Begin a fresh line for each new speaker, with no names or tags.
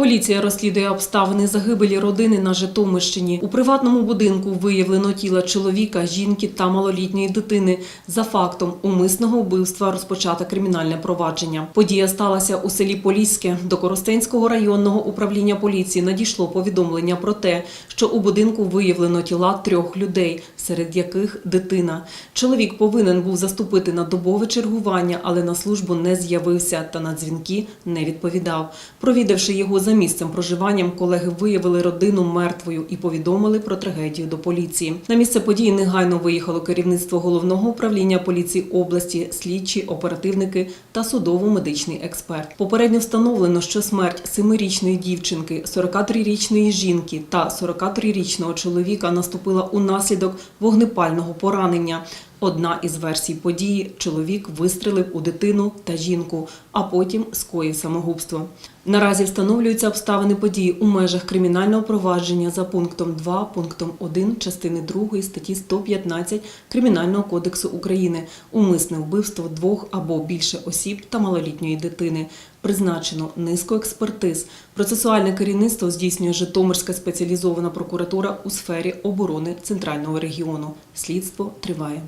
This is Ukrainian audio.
Поліція розслідує обставини загибелі родини на Житомирщині. У приватному будинку виявлено тіла чоловіка, жінки та малолітньої дитини. За фактом умисного вбивства розпочато кримінальне провадження. Подія сталася у селі Поліське. До Коростенського районного управління поліції надійшло повідомлення про те, що у будинку виявлено тіла трьох людей, серед яких дитина. Чоловік повинен був заступити на добове чергування, але на службу не з'явився та на дзвінки не відповідав. Провідавши його за місцем проживання, колеги виявили родину мертвою і повідомили про трагедію до поліції. На місце події негайно виїхало керівництво головного управління поліції області, слідчі, оперативники та судово-медичний експерт. Попередньо встановлено, що смерть семирічної дівчинки, 43-річної жінки та 43-річного чоловіка наступила унаслідок вогнепального поранення. Одна із версій події чоловік вистрелив у дитину та жінку, а потім скоїв самогубство. Наразі встановлюються обставини події у межах кримінального провадження за пунктом 2, пунктом 1 частини 2 статті 115 Кримінального кодексу України умисне вбивство двох або більше осіб та малолітньої дитини. Призначено низку експертиз. Процесуальне керівництво здійснює Житомирська спеціалізована прокуратура у сфері оборони центрального регіону. Слідство триває.